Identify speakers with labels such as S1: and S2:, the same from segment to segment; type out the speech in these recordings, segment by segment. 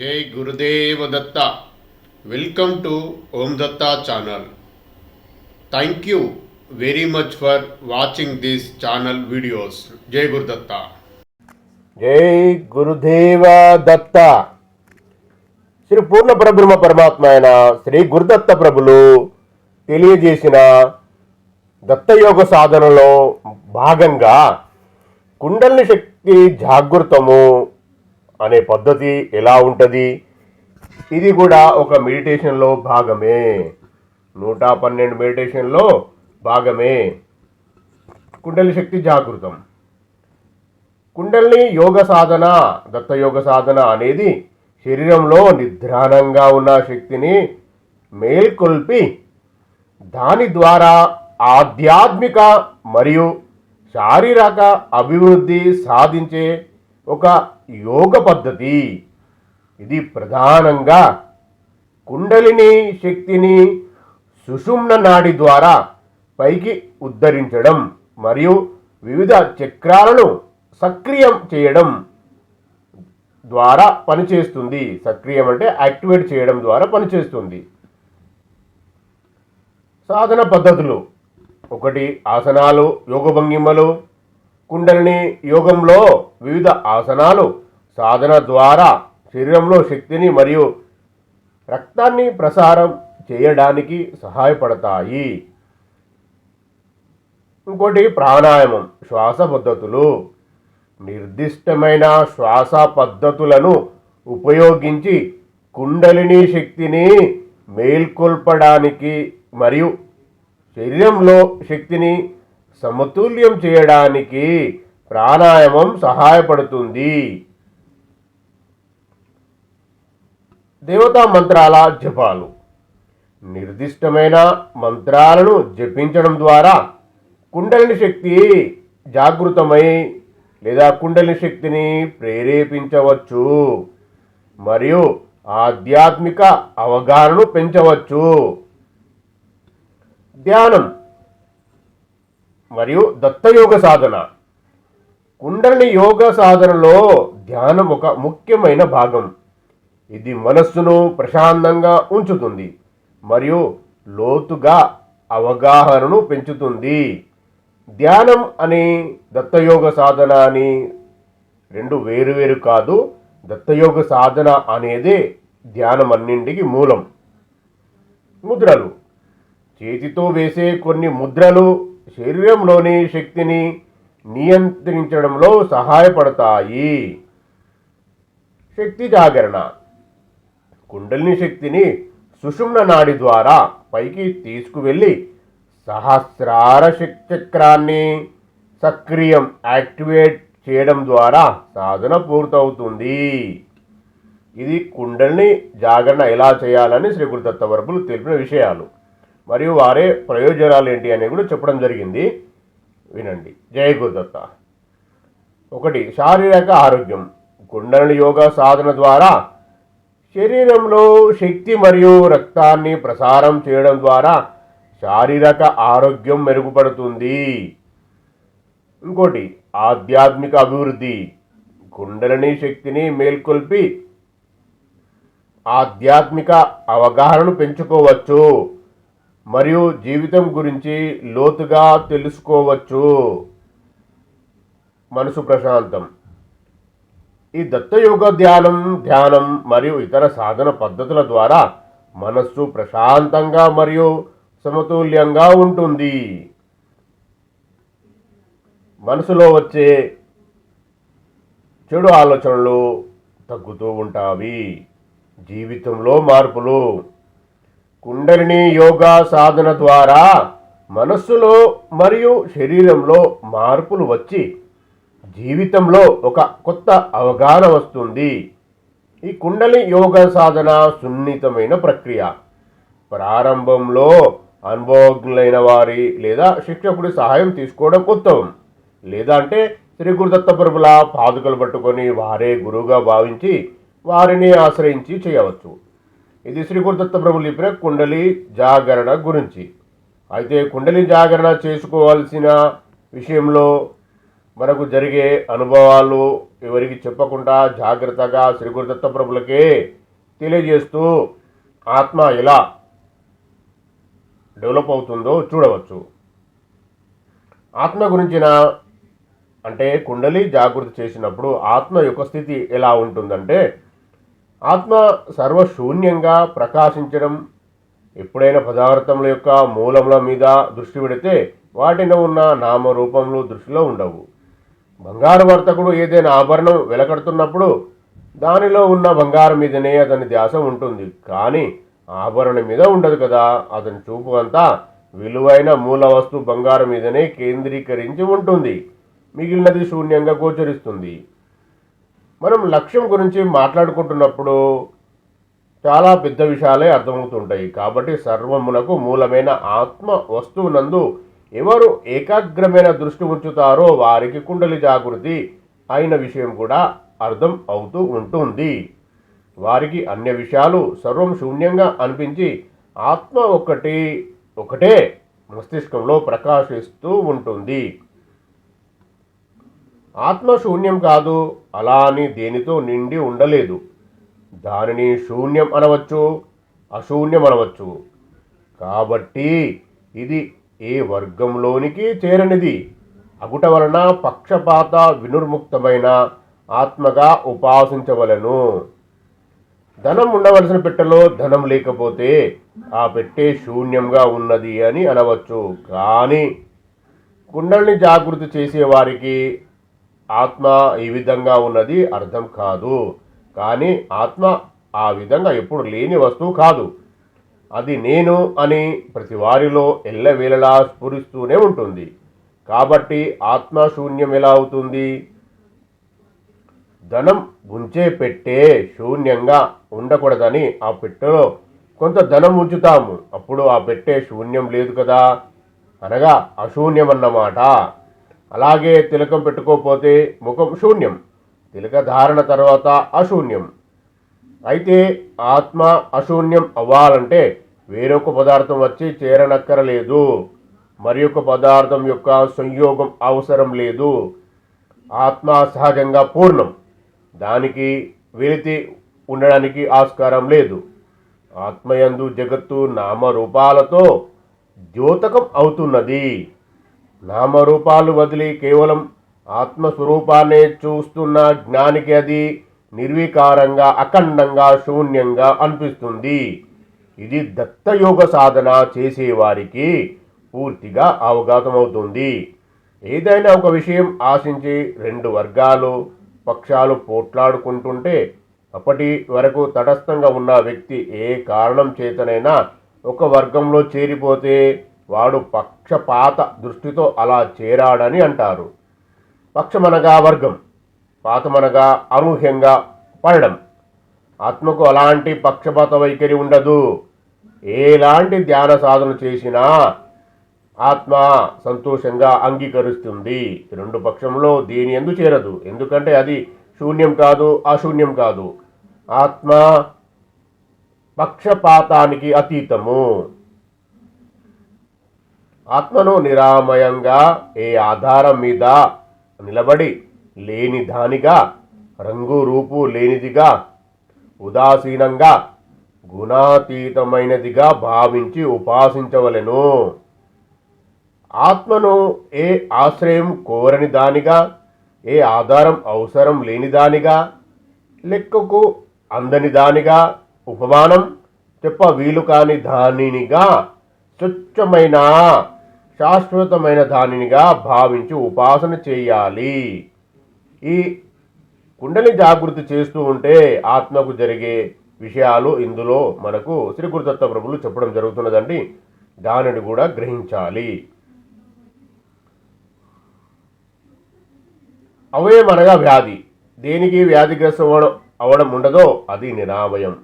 S1: జై Gurudeva Datta. Welcome to Om Datta channel thank you very much for watching this channel videos జై గురుదత్త
S2: జై గురుదేవ దత్త. శ్రీ పూర్ణ పరబ్రహ్మ పరమాత్మ అయిన శ్రీ గురుదత్త ప్రభులు తెలియజేసిన దత్తయోగ సాధనలో భాగంగా కుండలిని శక్తి జాగృతము అనే పద్ధతి ఎలా ఉంటుంది? ఇది కూడా ఒక మెడిటేషన్లో భాగమే. నూట పన్నెండు మెడిటేషన్లో భాగమే. కుండలి శక్తి జాగృతం. కుండలిని యోగ సాధన దత్తయోగ సాధన అనేది శరీరంలో నిద్రాణంగా ఉన్న శక్తిని మేల్కొల్పి దాని ద్వారా ఆధ్యాత్మిక మరియు శారీరక అభివృద్ధి సాధించే ఒక యోగ పద్ధతి. ఇది ప్రధానంగా కుండలిని శక్తిని సుషుమ్న నాడి ద్వారా పైకి ఉద్ధరించడం మరియు వివిధ చక్రాలను సక్రియం చేయడం ద్వారా పనిచేస్తుంది. సక్రియం అంటే యాక్టివేట్ చేయడం ద్వారా పనిచేస్తుంది. సాధన పద్ధతులు. ఒకటి ఆసనాలు యోగ భంగిమలు. కుండలిని యోగంలో వివిధ ఆసనాలు సాధన ద్వారా శరీరంలో శక్తిని మరియు రక్తాన్ని ప్రసారం చేయడానికి సహాయపడతాయి. ఇంకోటి ప్రాణాయామం శ్వాస పద్ధతులు. నిర్దిష్టమైన శ్వాస పద్ధతులను ఉపయోగించి కుండలిని శక్తిని మేల్కొల్పడానికి మరియు శరీరంలో శక్తిని సమతుల్యం చేయడానికి ప్రాణాయామం సహాయపడుతుంది. దేవతా మంత్రాల జపాలు. నిర్దిష్టమైన మంత్రాలను జపించడం ద్వారా కుండలిని శక్తి జాగృతమై లేదా కుండలిని శక్తిని ప్రేరేపించవచ్చు. మరియు ఆధ్యాత్మిక అవగాహనను పెంచవచ్చు. ధ్యానం. మరియు దత్తయోగ సాధన. కుండలిని యోగ సాధనలో ధ్యానం ఒక ముఖ్యమైన భాగం. ఇది మనస్సును ప్రశాంతంగా ఉంచుతుంది మరియు లోతుగా అవగాహనను పెంచుతుంది. ధ్యానం అని దత్తయోగ సాధన అని రెండు వేరువేరు కాదు దత్తయోగ సాధన అనేది ధ్యానం అన్నింటికి మూలం. ముద్రలు. చేతితో వేసే కొన్ని ముద్రలు శరీరంలోని శక్తిని నియంత్రించడంలో సహాయపడతాయి. శక్తి జాగరణ. కుండలిని శక్తిని సుషుమ్న నాడి ద్వారా పైకి తీసుకువెళ్ళి సహస్రార శక్తిచక్రాన్ని సక్రియం యాక్టివేట్ చేయడం ద్వారా సాధన పూర్తవుతుంది. ఇది కుండలిని జాగరణ ఎలా చేయాలని శ్రీ గురుదత్త వరపులు తెలిపిన విషయాలు. మరియు వారే ప్రయోజనాలు ఏంటి అని కూడా చెప్పడం జరిగింది. వినండి. జయ గురుదత్త. ఒకటి శారీరక ఆరోగ్యం. కుండలిని యోగా సాధన ద్వారా శరీరంలో శక్తి మరియు రక్తాన్ని ప్రసారం చేయడం ద్వారా శారీరక ఆరోగ్యం మెరుగుపడుతుంది. ఇంకోటి ఆధ్యాత్మిక అభివృద్ధి. కుండలిని శక్తిని మేల్కొల్పి ఆధ్యాత్మిక అవగాహనను పెంచుకోవచ్చు. మరియు జీవితం గురించి లోతుగా తెలుసుకోవచ్చు. మనసు ప్రశాంతం. ఈ దత్తయోగ ధ్యానం ధ్యానం మరియు ఇతర సాధన పద్ధతుల ద్వారా మనస్సు ప్రశాంతంగా మరియు సమతుల్యంగా ఉంటుంది. మనసులో వచ్చే చెడు ఆలోచనలు తగ్గుతూ ఉంటాయి. జీవితంలో మార్పులు కుండలిని యోగా సాధన ద్వారా మనస్సులో మరియు శరీరంలో మార్పులు వచ్చి జీవితంలో ఒక కొత్త అవగాహన వస్తుంది. ఈ కుండలి యోగ సాధన సున్నితమైన ప్రక్రియ. ప్రారంభంలో అనుభవజ్ఞులైన వారి లేదా శిక్షకుడి సహాయం తీసుకోవడం ఉత్తమం. లేదా అంటే శ్రీ గురుదత్త ప్రభుల పాదుకలు పట్టుకొని వారే గురువుగా భావించి వారిని ఆశ్రయించి చేయవచ్చు. ఇది శ్రీ గురుదత్త ప్రభులు చెప్పిన కుండలి జాగరణ గురించి. అయితే కుండలి జాగరణ చేసుకోవాల్సిన విషయంలో మనకు జరిగే అనుభవాలు ఎవరికి చెప్పకుండా జాగ్రత్తగా శ్రీ గురుదత్త ప్రభులకే తెలియజేస్తూ ఆత్మ ఎలా డెవలప్ అవుతుందో చూడవచ్చు. ఆత్మ గురించిన అంటే కుండలి జాగృతి చేసినప్పుడు ఆత్మ యొక్క స్థితి ఎలా ఉంటుందంటే ఆత్మ సర్వశూన్యంగా ప్రకాశించడం ఎప్పుడైనా పదార్థముల యొక్క మూలముల మీద దృష్టి పెడితే వాటిలో ఉన్న నామరూపములు దృష్టిలో ఉండవు. బంగారు వర్తకుడు ఏదైనా ఆభరణం వెలకడుతున్నప్పుడు దానిలో ఉన్న బంగారం మీదనే అతని ధ్యాస ఉంటుంది. కానీ ఆభరణం మీద ఉండదు కదా. అతని చూపు అంతా విలువైన మూల వస్తువు బంగారం మీదనే కేంద్రీకరించి ఉంటుంది. మిగిలినది శూన్యంగా గోచరిస్తుంది. మనం లక్ష్యం గురించి మాట్లాడుకుంటున్నప్పుడు చాలా పెద్ద విషయాలే అర్థమవుతుంటాయి. కాబట్టి సర్వమునకు మూలమైన ఆత్మ వస్తువునందు ఎవరు ఏకాగ్రమైన దృష్టి ఉంచుతారో వారికి కుండలి జాగృతి అయిన విషయం కూడా అర్థం అవుతూ ఉంటుంది. వారికి అన్య విషయాలు సర్వం శూన్యంగా అనిపించి ఆత్మ ఒకటి ఒకటే మస్తిష్కంలో ప్రకాశిస్తూ ఉంటుంది. ఆత్మ శూన్యం కాదు అలా అని దేనితో నిండి ఉండలేదు. దానిని శూన్యం అనవచ్చు అశూన్యం అనవచ్చు. కాబట్టి ఇది ఏ వర్గంలోనికి చేరనిది? అగుట వలన పక్షపాత వినుర్ముక్తమైన ఆత్మగా ఉపాసించవలను. ధనం ఉండవలసిన పెట్టెలో ధనం లేకపోతే ఆ పెట్టె శూన్యంగా ఉన్నది అని అనవచ్చు. కానీ కుండల్ని జాగృతి చేసేవారికి ఆత్మ ఈ విధంగా ఉన్నది అర్థం కాదు. కానీ ఆత్మ ఆ విధంగా ఎప్పుడు లేని వస్తువు కాదు. అది నేను అని ప్రతి వారిలో ఎల్లవేళలా స్ఫురిస్తూనే ఉంటుంది. కాబట్టి ఆత్మ శూన్యం ఎలా అవుతుంది? ధనం ఉంచే పెట్టే శూన్యంగా ఉండకూడదని ఆ పెట్టెలో కొంత ధనం ఉంచుతాము. అప్పుడు ఆ పెట్టే శూన్యం లేదు కదా? అనగా అశూన్యం అన్నమాట అలాగే తిలకం పెట్టుకోకపోతే ముఖం శూన్యం. తిలక ధారణ తర్వాత అశూన్యం. అయితే ఆత్మ అశూన్యం అవ్వాలంటే వేరొక పదార్థం వచ్చి చేరనక్కరలేదు. మరి ఒక పదార్థం యొక్క సంయోగం అవసరం లేదు. ఆత్మ సహజంగా పూర్ణం. దానికి వెలితి ఉండడానికి ఆస్కారం లేదు. ఆత్మయందు జగత్తు నామరూపాలతో ద్యోతకం అవుతున్నది. నామరూపాలు వదిలి కేవలం ఆత్మస్వరూపాన్నే చూస్తున్న జ్ఞానికి అది నిర్వికారంగా అఖండంగా శూన్యంగా అనిపిస్తుంది. ఇది దత్తయోగ సాధన చేసేవారికి పూర్తిగా అవగాహమవుతుంది ఏదైనా ఒక విషయం ఆశించి రెండు వర్గాలు పక్షాలు పోట్లాడుకుంటుంటే అప్పటి వరకు తటస్థంగా ఉన్న వ్యక్తి ఏ కారణం చేతనైనా ఒక వర్గంలో చేరిపోతే వాడు పక్షపాత దృష్టితో అలా చేరాడని అంటారు. పక్షమనగా వర్గం పాతమనగా అనూహ్యంగా పడడం. ఆత్మకు అలాంటి పక్షపాత వైఖరి ఉండదు. ఎలాంటి ధ్యాన సాధన చేసినా ఆత్మ సంతోషంగా అంగీకరిస్తుంది. రెండు పక్షంలో దేని ఎందు చేరదు? ఎందుకంటే అది శూన్యం కాదు అశూన్యం కాదు. ఆత్మ పక్షపాతానికి అతీతము. ఆత్మను నిరామయంగా ఏ ఆధారం మీద నిలబడి లేని దానిగా రంగు రూపు లేనిదిగా ఉదాసీనంగా గుణాతీతమైనదిగా భావించి ఉపాసించవలెను. ఆత్మను ఏ ఆశ్రయం కోరని దానిగా ఏ ఆధారం అవసరం లేని దానిగా లెక్కకు అందని దానిగా ఉపమానం చెప్ప వీలు కాని దానినిగా స్వచ్ఛమైన శాశ్వతమైన దానినిగా భావించి ఉపాసన చేయాలి. ఈ కుండలి జాగృతి చేస్తూ ఉంటే ఆత్మకు జరిగే విషయాలు ఇందులో మనకు శ్రీ గురుదత్త ప్రభులు చెప్పడం జరుగుతున్నదండి. దానిని కూడా గ్రహించాలి. అవయమనగా వ్యాధి. దేనికి వ్యాధిగ్రస్తం అవడం ఉండదో అది నిరామయం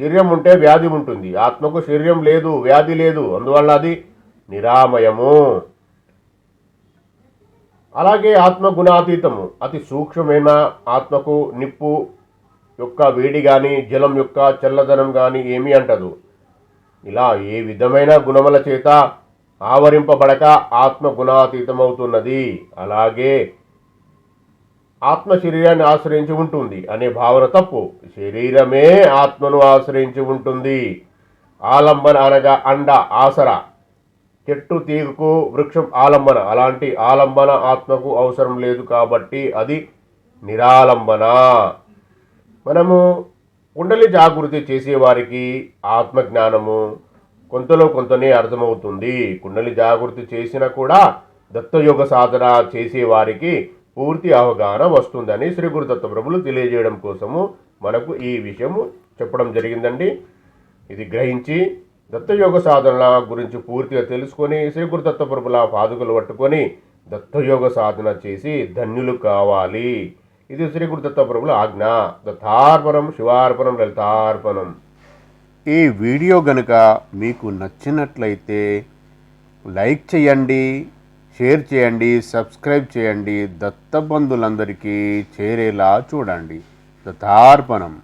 S2: శరీరం ఉంటే వ్యాధి ఉంటుంది. ఆత్మకు శరీరం లేదు వ్యాధి లేదు. అందువల్ల అది నిరామయము. అలాగే ఆత్మ గుణాతీతము అతి సూక్ష్మమైన ఆత్మకు నిప్పు యొక్క వేడి కానీ జలం యొక్క చల్లదనం కానీ ఏమీ అంటదు. ఇలా ఏ విధమైన గుణముల చేత ఆవరింపబడక ఆత్మ గుణాతీతమవుతున్నది అలాగే ఆత్మ శరీరాన్ని ఆశ్రయించి ఉంటుంది అనే భావన తప్పు. శరీరమే ఆత్మను ఆశ్రయించి ఉంటుంది. ఆలంబన అనగా అండ ఆసరా. చెట్టు తీగకు వృక్షం ఆలంబన. అలాంటి ఆలంబన ఆత్మకు అవసరం లేదు కాబట్టి అది నిరాలంబన. మనము కుండలి జాగృతి చేసేవారికి ఆత్మజ్ఞానము కొంతలో కొంతనే అర్థమవుతుంది. కుండలి జాగృతి చేసినా కూడా దత్తయోగ సాధన చేసేవారికి పూర్తి అవగాహన వస్తుందని శ్రీ గురుదత్త దత్తప్రభులు తెలియజేయడం కోసము మనకు ఈ విషయము చెప్పడం జరిగిందండి. ఇది గ్రహించి దత్తయోగ సాధనల గురించి పూర్తిగా తెలుసుకొని శ్రీ గురుదత్త ప్రభుల పాదుకలు పట్టుకొని దత్తయోగ సాధన చేసి ధన్యులు కావాలి. ఇది శ్రీ గురుదత్త దత్తప్రభుల ఆజ్ఞ. దత్తార్పణం శివార్పణం లలితార్పణం.
S1: ఈ వీడియో గనుక మీకు నచ్చినట్లయితే లైక్ చేయండి షేర్ చేయండి సబ్స్క్రైబ్ చేయండి. దత్తబంధులందరికీ చేరేలా చూడండి. దత్తార్పణం.